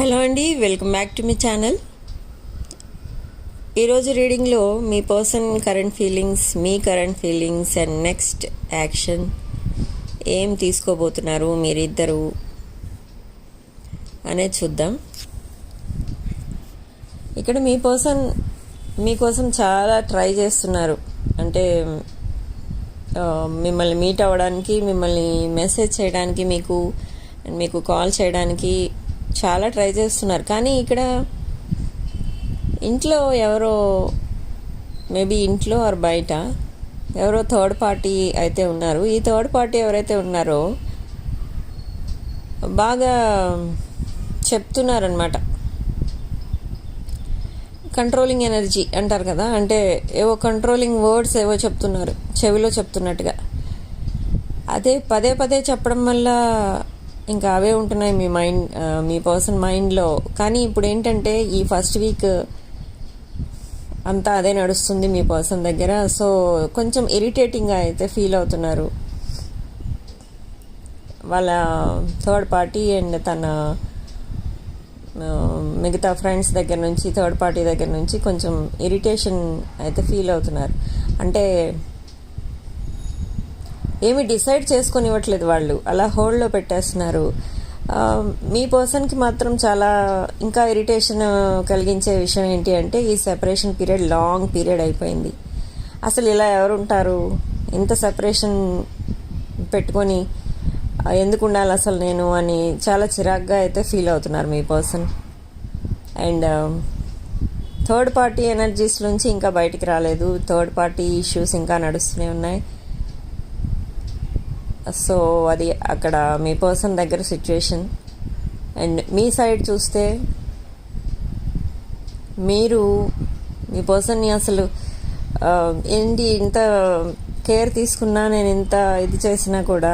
Hello అండి welcome back to మీ channel. ఈరోజు రీడింగ్లో మీ person current feelings me current feelings and next action ఏం తీసుకోబోతున్నారు మీరిద్దరు అనేది చూద్దాం. ఇక్కడ మీ పర్సన్ మీకోసం చాలా ట్రై చేస్తున్నారు. అంటే మిమ్మల్ని మీట్ అవ్వడానికి మిమ్మల్ని మెసేజ్ చేయడానికి మీకు మీకు కాల్ చేయడానికి చాలా ట్రై చేస్తున్నారు. కానీ ఇక్కడ ఇంట్లో ఎవరో మేబీ ఇంట్లో ఆర్ బయట ఎవరో థర్డ్ పార్టీ అయితే ఉన్నారు. ఈ థర్డ్ పార్టీ ఎవరైతే ఉన్నారో బాగా చెప్తున్నారనమాట కంట్రోలింగ్ ఎనర్జీ అంటారు కదా అంటే ఏవో కంట్రోలింగ్ వర్డ్స్ ఏవో చెప్తున్నారు చెవిలో చెప్తున్నట్టుగా. అదే పదే పదే చెప్పడం వల్ల ఇంకా అవే ఉంటున్నాయి మీ మైండ్ మీ పర్సన్ మైండ్లో కానీ ఇప్పుడు ఏంటంటే ఈ ఫస్ట్ వీక్ అంతా అదే నడుస్తుంది మీ పర్సన్ దగ్గర. సో కొంచెం ఇరిటేటింగ్గా అయితే ఫీల్ అవుతున్నారు. వాళ్ళ థర్డ్ పార్టీ అండ్ తన మిగతా ఫ్రెండ్స్ దగ్గర నుంచి థర్డ్ పార్టీ దగ్గర నుంచి కొంచెం ఇరిటేషన్ అయితే ఫీల్ అవుతున్నారు. అంటే ఏమి డిసైడ్ చేసుకొని ఇవ్వట్లేదు వాళ్ళు. అలా హోల్డ్లో పెట్టేస్తున్నారు. మీ పర్సన్కి మాత్రం చాలా ఇంకా ఇరిటేషన్ కలిగించే విషయం ఏంటి అంటే ఈ సెపరేషన్ పీరియడ్ లాంగ్ పీరియడ్ అయిపోయింది. అసలు ఇలా ఎవరు ఉంటారు ఇంత సెపరేషన్ పెట్టుకొని ఎందుకు ఉండాలి అసలు నేను? అని చాలా చిరాగ్గా అయితే ఫీల్ అవుతున్నారు మీ person. And third party energies నుంచి ఇంకా బయటికి రాలేదు. థర్డ్ పార్టీ ఇష్యూస్ ఇంకా నడుస్తూనే ఉన్నాయి. సో అది అక్కడ మీ పర్సన్ దగ్గర సిచ్యువేషన్ అండ్ మీ సైడ్ చూస్తే మీరు మీ పర్సన్ని అసలు ఏంటి ఇంత కేర్ తీసుకున్నా నేను ఇంత ఇది చేసినా కూడా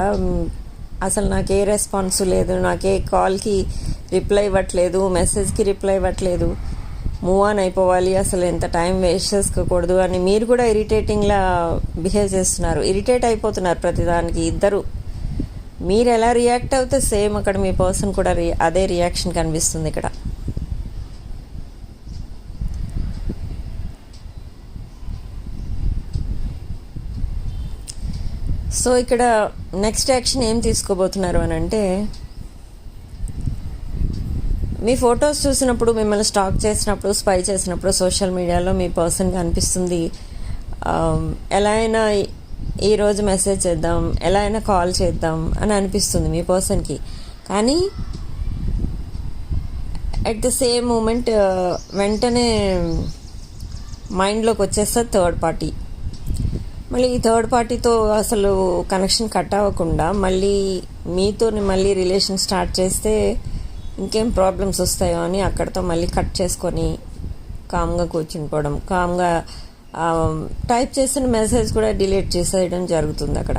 అసలు నాకు ఏ రెస్పాన్స్ లేదు నాకే కాల్కి రిప్లై ఇవ్వట్లేదు మెసేజ్కి రిప్లై ఇవ్వట్లేదు. మూవ్ ఆన్ అయిపోవాలి అసలు ఎంత టైం వేస్ట్ చేసుకోకూడదు అని మీరు కూడా ఇరిటేటింగ్లా బిహేవ్ చేస్తున్నారు. ఇరిటేట్ అయిపోతున్నారు ప్రతిదానికి ఇద్దరు. మీరు ఎలా రియాక్ట్ అవుతే సేమ్ అక్కడ మీ పర్సన్ కూడా రి అదే రియాక్షన్ కనిపిస్తుంది ఇక్కడ. సో ఇక్కడ నెక్స్ట్ యాక్షన్ ఏం తీసుకోబోతున్నారు అని అంటే మీ ఫొటోస్ చూసినప్పుడు మిమ్మల్ని స్టాక్ చేసినప్పుడు స్పై చేసినప్పుడు సోషల్ మీడియాలో మీ పర్సన్ అనిపిస్తుంది ఎలా అయినా ఈ- ఈరోజు మెసేజ్ చేద్దాం ఎలా అయినా కాల్ చేద్దాం అని అనిపిస్తుంది మీ పర్సన్కి. కానీ అట్ ద సేమ్ మూమెంట్ వెంటనే మైండ్లోకి వచ్చేస్తుంది థర్డ్ పార్టీ. మళ్ళీ ఈ థర్డ్ పార్టీతో అసలు కనెక్షన్ కట్ అవ్వకుండా మళ్ళీ మీతో మళ్ళీ రిలేషన్ స్టార్ట్ చేస్తే ఇంకేం ప్రాబ్లమ్స్ వస్తాయో అని అక్కడితో మళ్ళీ కట్ చేసుకొని కామ్గా కూర్చుని పోవడం కామ్గా టైప్ um, చేసిన మెసేజ్ కూడా డిలీట్ చేసేయడం జరుగుతుంది అక్కడ.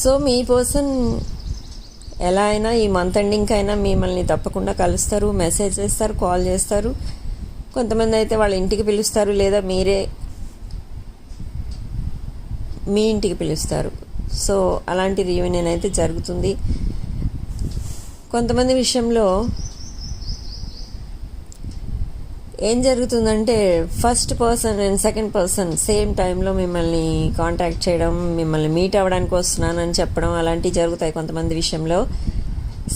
సో మీ పర్సన్ ఎలా అయినా ఈ మంత్ ఎండింగ్కైనా అయినా మిమ్మల్ని తప్పకుండా కలుస్తారు మెసేజ్ చేస్తారు కాల్ చేస్తారు. కొంతమంది అయితే వాళ్ళ ఇంటికి పిలుస్తారు లేదా మీరే మీ ఇంటికి పిలుస్తారు. సో అలాంటి రీయూనియన్ అయితే జరుగుతుంది. కొంతమంది విషయంలో ఏం జరుగుతుందంటే first person and second person same టైంలో మిమ్మల్ని కాంటాక్ట్ చేయడం మిమ్మల్ని మీట్ అవ్వడానికి వస్తున్నానని చెప్పడం అలాంటివి జరుగుతాయి కొంతమంది విషయంలో.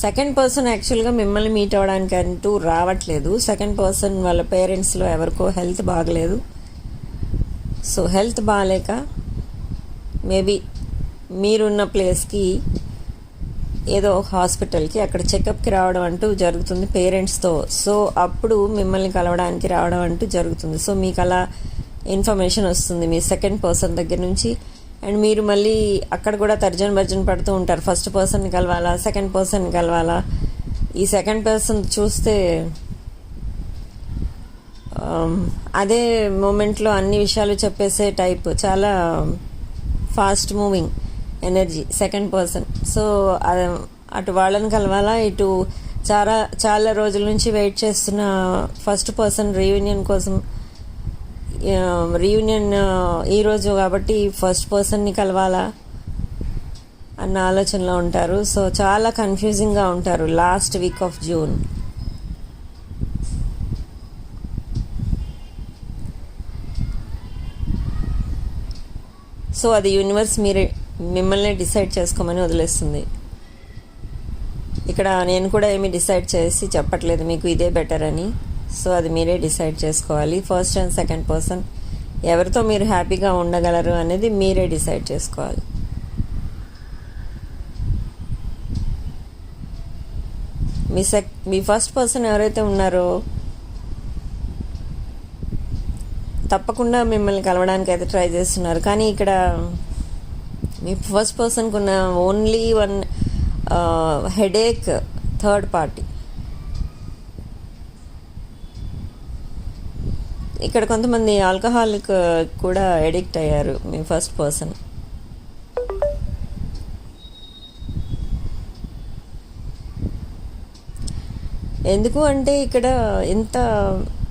సెకండ్ పర్సన్ యాక్చువల్గా మిమ్మల్ని మీట్ అవ్వడానికి అంటూ రావట్లేదు. సెకండ్ పర్సన్ వాళ్ళ పేరెంట్స్లో ఎవరికో హెల్త్ బాగలేదు. సో హెల్త్ బాగాలేక మేబీ మీరున్న ప్లేస్కి ఏదో హాస్పిటల్కి అక్కడ చెకప్కి రావడం అంటూ జరుగుతుంది పేరెంట్స్తో. సో అప్పుడు మిమ్మల్ని కలవడానికి రావడం అంటూ జరుగుతుంది. సో మీకు అలా ఇన్ఫర్మేషన్ వస్తుంది మీ సెకండ్ పర్సన్ దగ్గర నుంచి. అండ్ మీరు మళ్ళీ అక్కడ కూడా తర్జన భర్జన పడుతూ ఉంటారు. ఫస్ట్ పర్సన్ని కలవాలా సెకండ్ పర్సన్ కలవాలా? ఈ సెకండ్ పర్సన్ చూస్తే అదే మూమెంట్లో అన్ని విషయాలు చెప్పేసే టైప్. చాలా fast moving. Energy second person so అటు వాళ్ళని కలవాలా ఇటు చాలా చాలా రోజుల నుంచి వెయిట్ చేస్తున్న ఫస్ట్ పర్సన్ రీయూనియన్ కోసం రీయూనియన్ ఈరోజు కాబట్టి ఫస్ట్ పర్సన్ని కలవాలా అన్న ఆలోచనలో ఉంటారు. సో చాలా కన్ఫ్యూజింగ్గా ఉంటారు last week of June so అది యూనివర్స్ మీరే మిమ్మల్ని డిసైడ్ చేసుకోమని వదిలేస్తుంది. ఇక్కడ నేను కూడా ఏమి డిసైడ్ చేసి చెప్పట్లేదు మీకు ఇదే బెటర్ అని. సో అది మీరే డిసైడ్ చేసుకోవాలి. ఫస్ట్ అండ్ సెకండ్ పర్సన్ ఎవరితో మీరు హ్యాపీగా ఉండగలరు అనేది మీరే డిసైడ్ చేసుకోవాలి. మీ సెక్ మీ ఫస్ట్ పర్సన్ ఎవరైతే ఉన్నారో తప్పకుండా మిమ్మల్ని కలవడానికి అయితే ట్రై చేస్తున్నారు. కానీ ఇక్కడ మీ ఫస్ట్ పర్సన్కి ఉన్న only one headache third party ఇక్కడ కొంతమంది ఆల్కహాల్కి కూడా ఎడిక్ట్ అయ్యారు మీ ఫస్ట్ పర్సన్ ఎందుకు అంటే ఇక్కడ ఇంత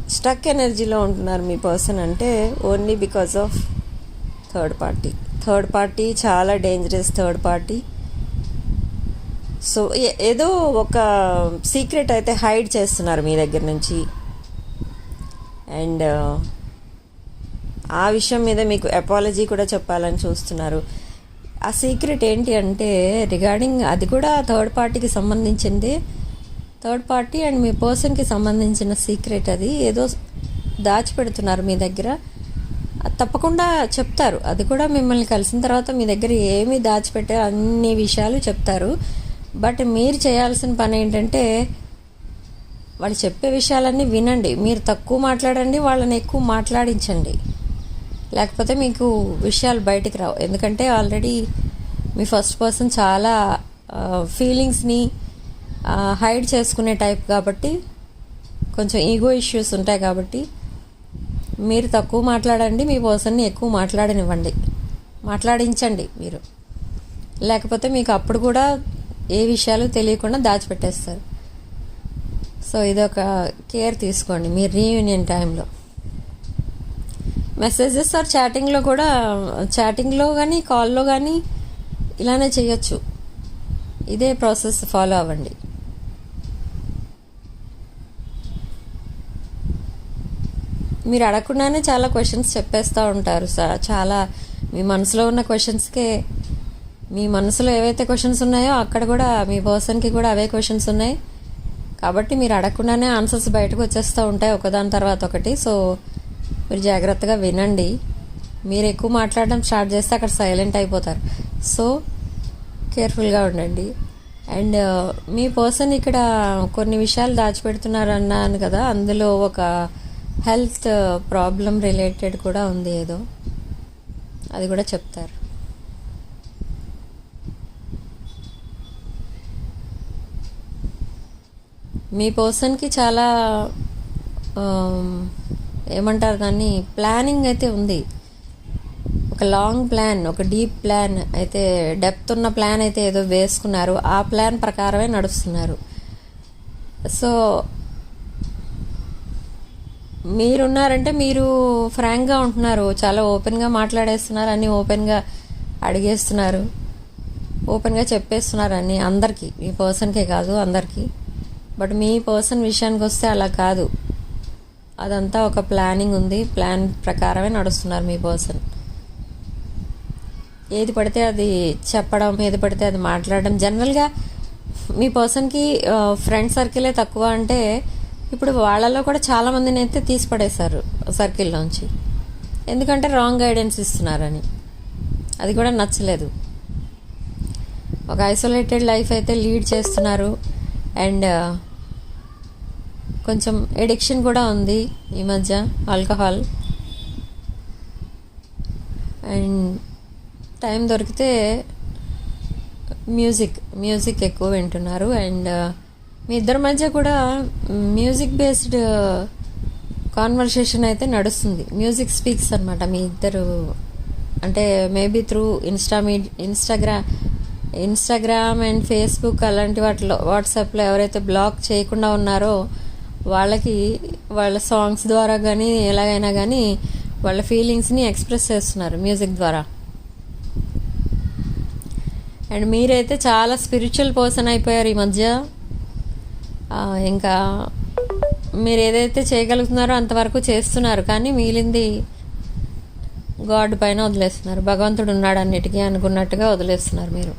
స్టక్ ఎనర్జీలో ఉంటున్నారు మీ పర్సన్ అంటే only because of third party third party చాలా డేంజరస్ థర్డ్ పార్టీ సో ఏదో ఒక సీక్రెట్ అయితే హైడ్ చేస్తున్నారు మీ దగ్గర నుంచి. అండ్ ఆ విషయం మీద మీకు అపాలజీ కూడా చెప్పాలని చూస్తున్నారు. ఆ సీక్రెట్ ఏంటి అంటే రిగార్డింగ్ అది కూడా థర్డ్ పార్టీకి సంబంధించింది. థర్డ్ పార్టీ అండ్ మీ పర్సన్కి సంబంధించిన సీక్రెట్ అది. ఏదో దాచిపెడుతున్నారు మీ దగ్గర. తప్పకుండా చెప్తారు. అది కూడా మిమ్మల్ని కలిసిన తర్వాత మీ దగ్గర ఏమి దాచిపెట్టారు అన్ని విషయాలు చెప్తారు. బట్ మీరు చేయాల్సిన పని ఏంటంటే వాళ్ళు చెప్పే విషయాలన్నీ వినండి. మీరు తక్కువ మాట్లాడండి వాళ్ళని ఎక్కువ మాట్లాడించండి. లేకపోతే మీకు విషయాలు బయటికి రావు. ఎందుకంటే ఆల్రెడీ మీ ఫస్ట్ పర్సన్ చాలా ఫీలింగ్స్ని హైడ్ చేసుకునే టైప్ కాబట్టి కొంచెం ఈగో ఇష్యూస్ ఉంటాయి కాబట్టి మీరు తక్కువ మాట్లాడండి మీ పర్సన్ని ఎక్కువ మాట్లాడనివ్వండి. మాట్లాడించండి మీరు. లేకపోతే మీకు అప్పుడు కూడా ఏ విషయాలు తెలియకుండా దాచిపెట్టేస్తారు. సో ఇదొక కేర్ తీసుకోండి మీరు రీయూనియన్ టైంలో. మెసేజెస్ ఆర్ చాటింగ్లో కూడా చాటింగ్లో కానీ కాల్లో కానీ ఇలానే చేయొచ్చు. ఇదే ప్రాసెస్ ఫాలో అవ్వండి. మీరు అడగకుండానే చాలా క్వశ్చన్స్ చెప్పేస్తూ ఉంటారు సార్ చాలా మీ మనసులో ఉన్న క్వశ్చన్స్కే మీ మనసులో ఏవైతే క్వశ్చన్స్ ఉన్నాయో అక్కడ కూడా మీ పర్సన్కి కూడా అవే క్వశ్చన్స్ ఉన్నాయి. కాబట్టి మీరు అడగకుండానే ఆన్సర్స్ బయటకు వచ్చేస్తూ ఉంటాయి ఒకదాని తర్వాత ఒకటి. సో మీరు జాగ్రత్తగా వినండి. మీరు ఎక్కువ మాట్లాడడం స్టార్ట్ చేస్తే అక్కడ సైలెంట్ అయిపోతారు. సో కేర్ఫుల్గా ఉండండి. అండ్ uh, మీ పర్సన్ ఇక్కడ కొన్ని విషయాలు దాచిపెడుతున్నారన్నాను కదా అందులో ఒక హెల్త్ ప్రాబ్లం రిలేటెడ్ కూడా ఉంది ఏదో. అది కూడా చెప్తారు. మీ పర్సన్కి చాలా ఏమంటారు దాన్ని? ప్లానింగ్ అయితే ఉంది. ఒక లాంగ్ ప్లాన్ ఒక డీప్ ప్లాన్ అయితే డెప్త్ ఉన్న ప్లాన్ అయితే ఏదో వేసుకున్నారు. ఆ ప్లాన్ ప్రకారమే నడుస్తున్నారు. సో మీరున్నారంటే మీరు ఫ్రాంక్గా ఉంటున్నారు. చాలా ఓపెన్గా మాట్లాడేస్తున్నారు. అన్నీ ఓపెన్గా అడిగేస్తున్నారు. ఓపెన్గా చెప్పేస్తున్నారు అన్నీ అందరికీ. మీ పర్సన్కే కాదు అందరికీ. బట్ మీ పర్సన్ విషయానికి వస్తే అలా కాదు. అదంతా ఒక ప్లానింగ్ ఉంది. ప్లాన్ ప్రకారమే నడుస్తున్నారు మీ పర్సన్. ఏది పడితే అది చెప్పడం ఏది పడితే అది మాట్లాడడం. జనరల్గా మీ పర్సన్కి ఫ్రెండ్ సర్కిలే తక్కువ అంటే ఇప్పుడు వాళ్ళలో కూడా చాలా మందిని అయితే తీసి పడేశారు సర్కిల్లోంచి ఎందుకంటే రాంగ్ గైడెన్స్ ఇస్తున్నారని. అది కూడా నచ్చలేదు. ఒక ఐసోలేటెడ్ లైఫ్ అయితే లీడ్ చేస్తున్నారు. అండ్ కొంచెం ఎడిక్షన్ కూడా ఉంది ఈ మధ్య ఆల్కహాల్. అండ్ టైం దొరికితే మ్యూజిక్ మ్యూజిక్ ఎక్కువ వింటున్నారు. అండ్ మీ ఇద్దరి మధ్య కూడా మ్యూజిక్ బేస్డ్ కాన్వర్సేషన్ అయితే నడుస్తుంది. మ్యూజిక్ స్పీక్స్ అనమాట మీ ఇద్దరు. అంటే మేబీ త్రూ ఇన్స్టా మీ ఇన్స్టాగ్రామ్ ఇన్స్టాగ్రామ్ అండ్ ఫేస్బుక్ అలాంటి వాటిలో వాట్సాప్లో ఎవరైతే బ్లాక్ చేయకుండా ఉన్నారో వాళ్ళకి వాళ్ళ సాంగ్స్ ద్వారా కానీ ఎలాగైనా కానీ వాళ్ళ ఫీలింగ్స్ని ఎక్స్ప్రెస్ చేస్తున్నారు మ్యూజిక్ ద్వారా. అండ్ మీరైతే చాలా స్పిరిచువల్ పర్సన్ అయిపోయారు ఈ మధ్య. ఇంకా మీరు ఏదైతే చేయగలుగుతున్నారో అంతవరకు చేస్తున్నారు కానీ మిగిలింది గాడ్ పైన వదిలేస్తున్నారు. భగవంతుడు ఉన్నాడు అన్నిటికీ అనుకున్నట్టుగా వదిలేస్తున్నారు మీరు.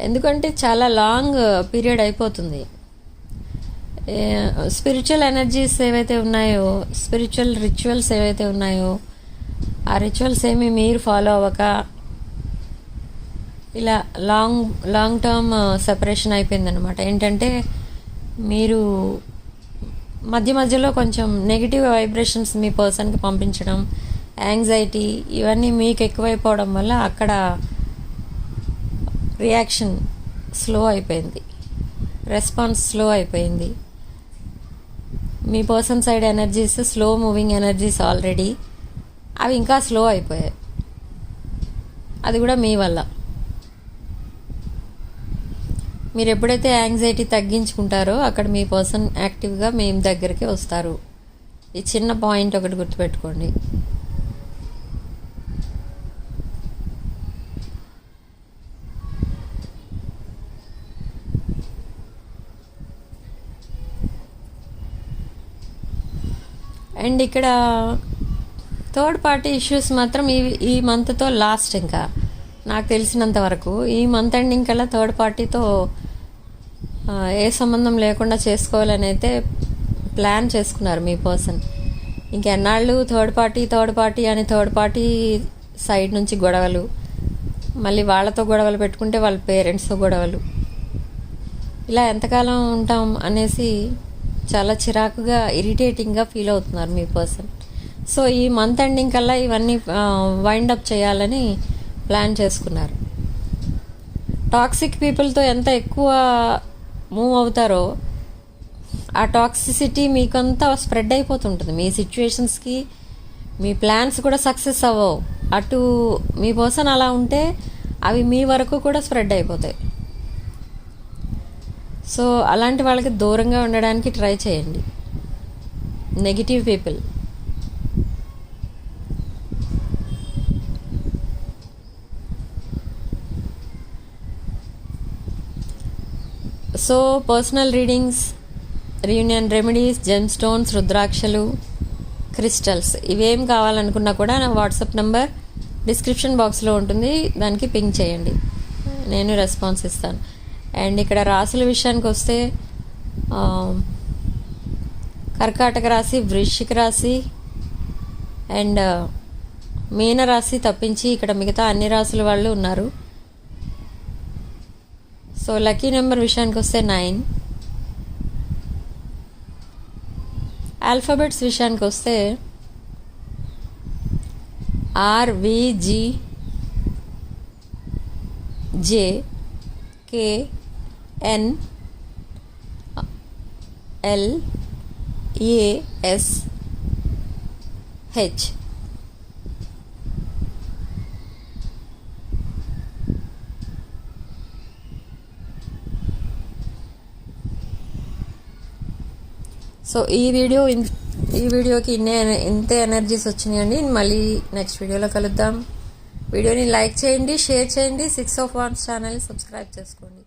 ఎందుకంటే చాలా లాంగ్ పీరియడ్ అయిపోతుంది. స్పిరిచువల్ ఎనర్జీస్ ఏవైతే ఉన్నాయో స్పిరిచువల్ రిచువల్స్ ఏవైతే ఉన్నాయో ఆ రిచువల్స్ ఏమి మీరు ఫాలో అవ్వక ఇలా లాంగ్ లాంగ్ టర్మ్ సెపరేషన్ అయిపోయిందనమాట ఏంటంటే మీరు మధ్య మధ్యలో కొంచెం నెగిటివ్ వైబ్రేషన్స్ మీ పర్సన్కి పంపించడం యాంగ్జైటీ ఇవన్నీ మీకు ఎక్కువైపోవడం వల్ల అక్కడ రియాక్షన్ స్లో అయిపోయింది. రెస్పాన్స్ స్లో అయిపోయింది. మీ person side energies slow moving energies already అవి ఇంకా స్లో అయిపోయాయి. అది కూడా మీ వల్ల. మీరు ఎప్పుడైతే యాంగ్జైటీ తగ్గించుకుంటారో అక్కడ మీ పర్సన్ యాక్టివ్గా మీ దగ్గరికి వస్తారు. ఈ చిన్న పాయింట్ ఒకటి గుర్తుపెట్టుకోండి. అండ్ ఇక్కడ థర్డ్ పార్టీ ఇష్యూస్ మాత్రం ఈ ఈ మంత్తో లాస్ట్ ఇంకా. నాకు తెలిసినంత వరకు ఈ మంత్ ఎండింగ్ కల్లా థర్డ్ పార్టీతో ఏ సంబంధం లేకుండా చేసుకోవాలని అయితే ప్లాన్ చేసుకున్నారు మీ పర్సన్. ఇంకెన్నాళ్ళు థర్డ్ పార్టీ థర్డ్ పార్టీ అని థర్డ్ పార్టీ సైడ్ నుంచి గొడవలు మళ్ళీ వాళ్ళతో గొడవలు పెట్టుకుంటే వాళ్ళ పేరెంట్స్తో గొడవలు. ఇలా ఎంతకాలం ఉంటాం అనేసి చాలా చిరాకుగా ఇరిటేటింగ్గా ఫీల్ అవుతున్నారు మీ పర్సన్. సో ఈ మంత్ ఎండింగ్ కల్లా ఇవన్నీ వైండ్ అప్ చేయాలని ప్లాన్ చేసుకున్నారు. టాక్సిక్ పీపుల్తో ఎంత ఎక్కువ మూవ్ అవుతారో ఆ టాక్సిసిటీ మీకంతా స్ప్రెడ్ అయిపోతుంటుంది. మీ సిచ్యువేషన్స్కి మీ ప్లాన్స్ కూడా సక్సెస్ అవ్వవు. అటు మీ పర్సన్ అలా ఉంటే అవి మీ వరకు కూడా స్ప్రెడ్ అయిపోతాయి. సో అలాంటి వాళ్ళకి దూరంగా ఉండడానికి ట్రై చేయండి. Negative people so personal readings reunion remedies gem stones రుద్రాక్షలు క్రిస్టల్స్ ఇవేం కావాలనుకున్నా కూడా నా వాట్సాప్ నెంబర్ డిస్క్రిప్షన్ బాక్స్లో ఉంటుంది. దానికి పింక్ చేయండి. నేను రెస్పాన్స్ ఇస్తాను. అండ్ ఇక్కడ రాసుల విషయానికి వస్తే కర్కాటక రాశి వృశ్చిక రాశి అండ్ మీన రాశి తప్పించి ఇక్కడ మిగతా అన్ని రాసుల వాళ్ళు ఉన్నారు. సో లక్కీ నెంబర్ విషయానికి వస్తే నైన్ ఆల్ఫాబెట్స్ విషయానికి వస్తే R V G J K N L A S H so ఈ వీడియో ఇన్- ఈ వీడియోకి ఇన్నే ఇంతే ఎనర్జీస్ వచ్చినాయండి. మళ్ళీ నెక్స్ట్ వీడియోలో కలుద్దాం. వీడియోని లైక్ చేయండి షేర్ చేయండి. Six of wands channel subscribe చేసుకోండి.